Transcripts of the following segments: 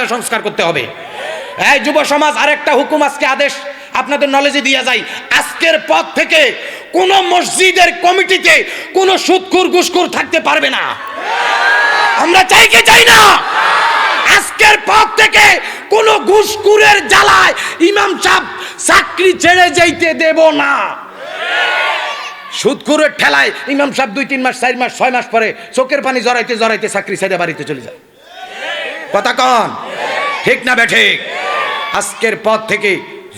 রাস্তাঘাট সংস্কার করতে হবে। এই যুব সমাজ, আরেকটা হুকুম আজকে আদেশ, আপনাদের নলেজে দিয়ে যাই আজকের পর থেকে কোন মসজিদের কমিটিতে কোন সুদখুর ঘুষখুর থাকতে পারবে না। আমরা চাই কি চাই না? আজকের পর থেকে কোন ঘুষখুরের জ্বালায় ইমাম সাহেব চাকরি ছেড়ে যাইতে দেব না। সুদখুরের ঠেলায় ইমাম সাহেব দুই, তিন মাস, চার মাস, ছয় মাস পরে চোখের পানি জড়াইতে জড়াইতে চাকরি ছেড়ে বাড়িতে চলে যায়। কথা কন। ঠিক না বেঠিক আজকের পর থেকে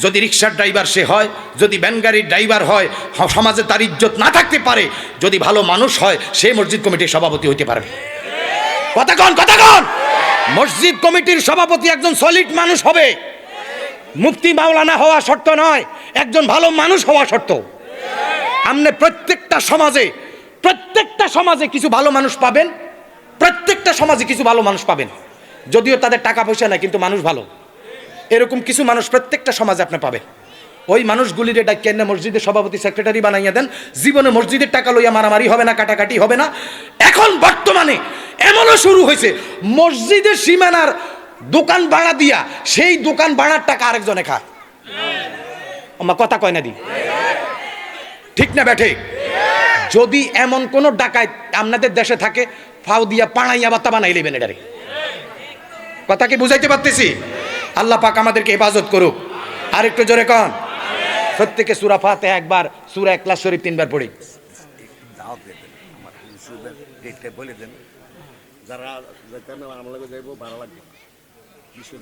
যদি রিক্সার ড্রাইভার সে হয়, যদি ভ্যান গাড়ির ড্রাইভার হয় সমাজে তার ইজ্জত না থাকতে পারে, যদি ভালো মানুষ হয়, সে মসজিদ কমিটির সভাপতি হইতে পারবে। কথা কন কথা কন! মসজিদ কমিটির সভাপতি একজন সলিড মানুষ হবে। মুফতি মাওলানা হওয়া শর্ত নয়, একজন ভালো মানুষ হওয়া শর্ত। আপনি প্রত্যেকটা সমাজে প্রত্যেকটা সমাজে কিছু ভালো মানুষ পাবেন, প্রত্যেকটা সমাজে কিছু ভালো মানুষ পাবেন। যদিও তাদের টাকা পয়সা নাই, কিন্তু মানুষ ভালো। এরকম কিছু মানুষ প্রত্যেকটা সমাজে আপনি পাবে ওই মানুষগুলির এটা কেন মসজিদের সভাপতি, সেক্রেটারি বানাইয়া দেন। জীবনে মসজিদের টাকা লইয়া মারামারি হবে না, কাটাকাটি হবে না। এখন বর্তমানে এমনও শুরু হয়েছে, মসজিদের সীমানার দোকান ভাড়া দিয়া সেই দোকান ভাড়ার টাকা আরেকজনে খায়। আমার কথা কয় না দি? ঠিক না ব্যাঠে? যদি এমন কোন ডাকায় আপনাদের দেশে থাকে, ফাও দিয়া পাড়াইয়া বাত্তা বানাই লেবেন এটারে। কথা কি বুঝাইতে পারতেছি? আল্লাহ পাক আমাদেরকে হেফাজত করুক। আর একটু জোরে কন। প্রত্যেকে সুরা ফাতে একবার সুরা একলা শরীফ তিনবার পড়ি। বলে দেন। যারা যাইব ভালো লাগবে। বিশ্ব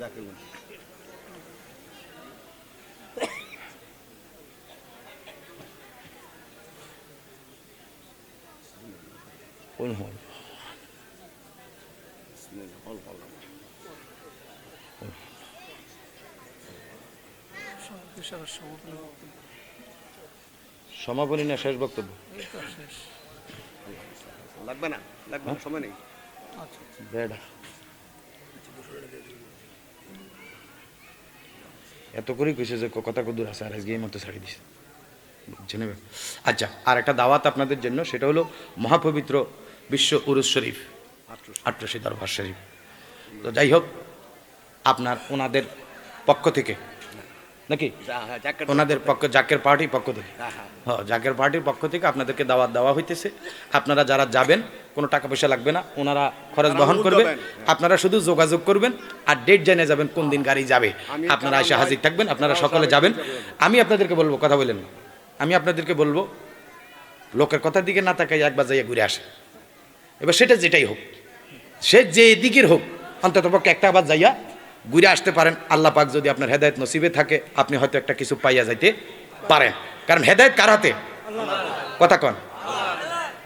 কোন হল হল হল সমাপনী না শেষ বক্তব্য? লাগবে না লাগবে না সময় নেই। এত করেই কইছে যে কথা কদূর আছে আর আজকে এই মতো ছাড়ি দিছে। বুঝছেন? আচ্ছা আর একটা দাওয়াত আপনাদের জন্য সেটা হলো মহাপবিত্র বিশ্ব উরুস শরীফ আট্রসি দরবার শরীফ। তো যাই হোক আপনার ওনাদের পক্ষ থেকে নাকি? হ্যাঁ, জ্যাকেট ওনাদের পক্ষ জাকের পার্টির পক্ষ থেকে। হ্যাঁ, হ্যাঁ। হ্যাঁ জাকের পার্টির পক্ষ থেকে আপনাদেরকে দাওয়াত দেওয়া হইতেছে। আপনারা যারা যাবেন কোনো টাকা পয়সা লাগবে না ওনারা খরচ বহন করবেন। আপনারা শুধু যোগাযোগ করবেন আর ডেট জেনে যাবেন কোন দিন গাড়ি যাবে। আপনারা এসে হাজির থাকবেন আপনারা সকলে যাবেন। আমি আপনাদেরকে বলব কথা বলেন না। আমি আপনাদেরকে বলব লোকের কথার দিকে না তাকাই একবার যাইয়া ঘুরে আসে এবার সেটা যেটাই হোক সে যে দিকের হোক অন্তত পক্ষে একটা আবার যাইয়া ঘুরে আসতে পারেন। আল্লাহ পাক যদি আপনার হেদায়ত নসিবে থাকে, আপনি হয়তো একটা কিছু পাইয়া যাইতে পারেন। কারণ হেদায়ত কার হাতে? কথা কন।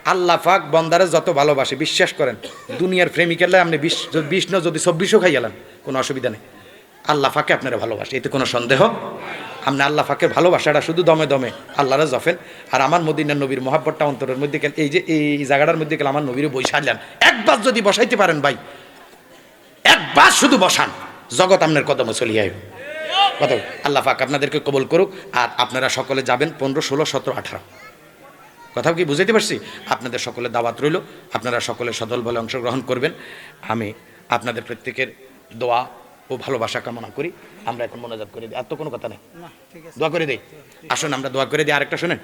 আল্লাহ পাক বন্দারে যত ভালোবাসে, বিশ্বাস করেন, দুনিয়ার প্রেমিকের আপনি বিষ্ণ যদি চব্বিশও খাই গেলেন কোনো অসুবিধা নেই। আল্লাহ ফাঁকে আপনারা ভালোবাসে, এতে কোনো সন্দেহ? আপনি আল্লাহ ফাঁকের ভালোবাসাটা শুধু দমে দমে আল্লাহরা জফেন। আর আমার মদিনার নবীর মহাব্বতটা অন্তরের মধ্যে গেল, এই যে, এই জায়গাটার মধ্যে গেলে, আমার নবীরে বৈশালেন একবার যদি বসাইতে পারেন ভাই, একবার শুধু বসান। জগৎ আপনার কদমে চলিয়ে আইব। কথা আল্লাহ পাক আপনাদেরকে কবল করুক। আর আপনারা সকলে যাবেন পনেরো ষোলো সতেরো আঠারো। কথাও কি বুঝাইতে পারছি? আপনাদের সকলে দাওয়াত রইল। আপনারা সকলে সদল বলে অংশগ্রহণ করবেন। আমি আপনাদের প্রত্যেকের দোয়া ও ভালোবাসা কামনা করি। আমরা এখন মনোজাত করে দিই। আর তো কোনো কথা নেই। দোয়া করে দিই। আসুন আমরা দোয়া করে দিই। আরেকটা শোনেন।